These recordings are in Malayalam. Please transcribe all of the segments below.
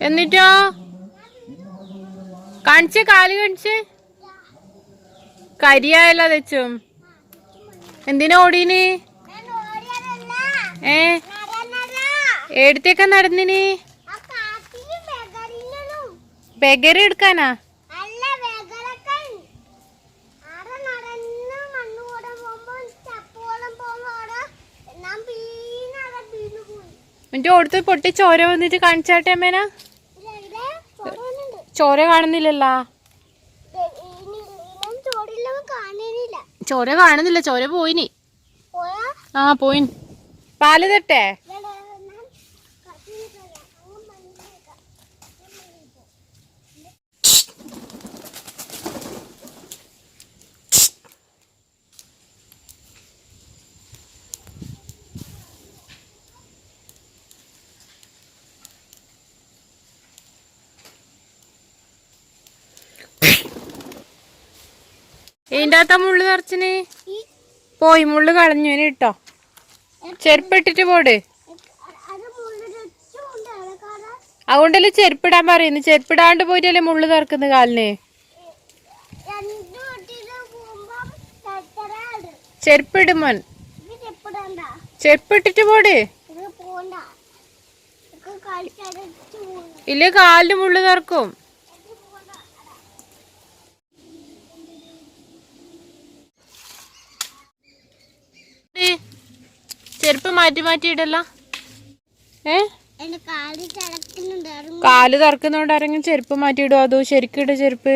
എന്നിട്ടോ? കാണിച്ച് കാൽ കാണിച്ച്. കരിയായല്ല തെച്ചും. എന്തിനാ ഓടീന്? ഏ? എടുത്തേക്കാ നടന്നിന്? ബഗറി എടുക്കാനാ? എന്നിട്ട് ഓടുത്ത് പൊട്ടി ചോര വന്നിട്ട് കാണിച്ചാട്ടെ അമ്മേന? ചോര കാണുന്നില്ലല്ലോ? ചോര കാണുന്നില്ല ചോര പോയിനി. പോയാ ആ പോയിൻ പാൽ തട്ടെ? ഇതിന്റെ അകത്താ മുള്ളു നിറച്ചിന്? പോയി മുള്ളു കളഞ്ഞു ഇനി ഇട്ടോ. ചെരുപ്പിട്ടിട്ട് പോട്. അതുകൊണ്ടല്ലേ ചെരുപ്പിടാൻ പറയുന്നു? ചെരുപ്പിടാണ്ട് പോയിട്ടല്ലേ മുള്ളു നിറക്കുന്നത് കാലിന്? ചെരുപ്പിടുമോൻ ചെരുപ്പിട്ടിട്ട് പോട്. ഇല്ലേ കാലിന് മുള്ളു നിറക്കും ഏ, ചെരുപ്പ് മാറ്റി മാറ്റി ഇടല്ല ഏ? കാൽ തറക്കുന്നോണ്ട് ആരെങ്കിലും ചെരുപ്പ് മാറ്റി ഇടുവോ? അതോ ശരിക്കും ഇട ചെരുപ്പ്?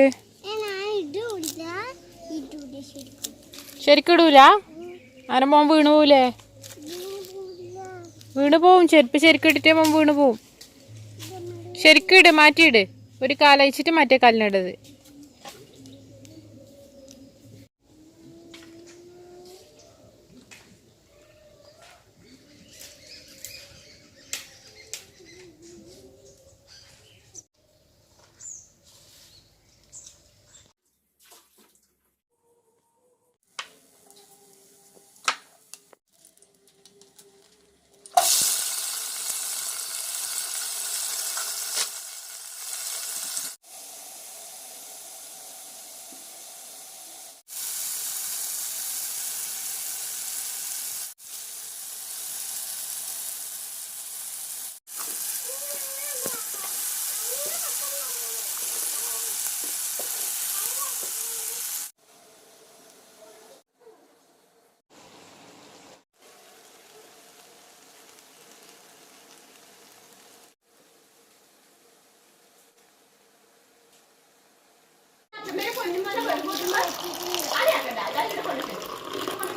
ശരിക്കും. ഇടൂല? ആരെ മോൻ വീണു പോവില്ലേ. വീണ് പോവും. ചെരുപ്പ് ശരിക്കും ഇട്ടിട്ടേ മോൻ വീണ് പോവും. ശരിക്കും ഇട് മാറ്റിയിട് ഒരു കാലയച്ചിട്ട് മറ്റേ കാലിനിടത് 你们这个你们，俺俩这边，咱。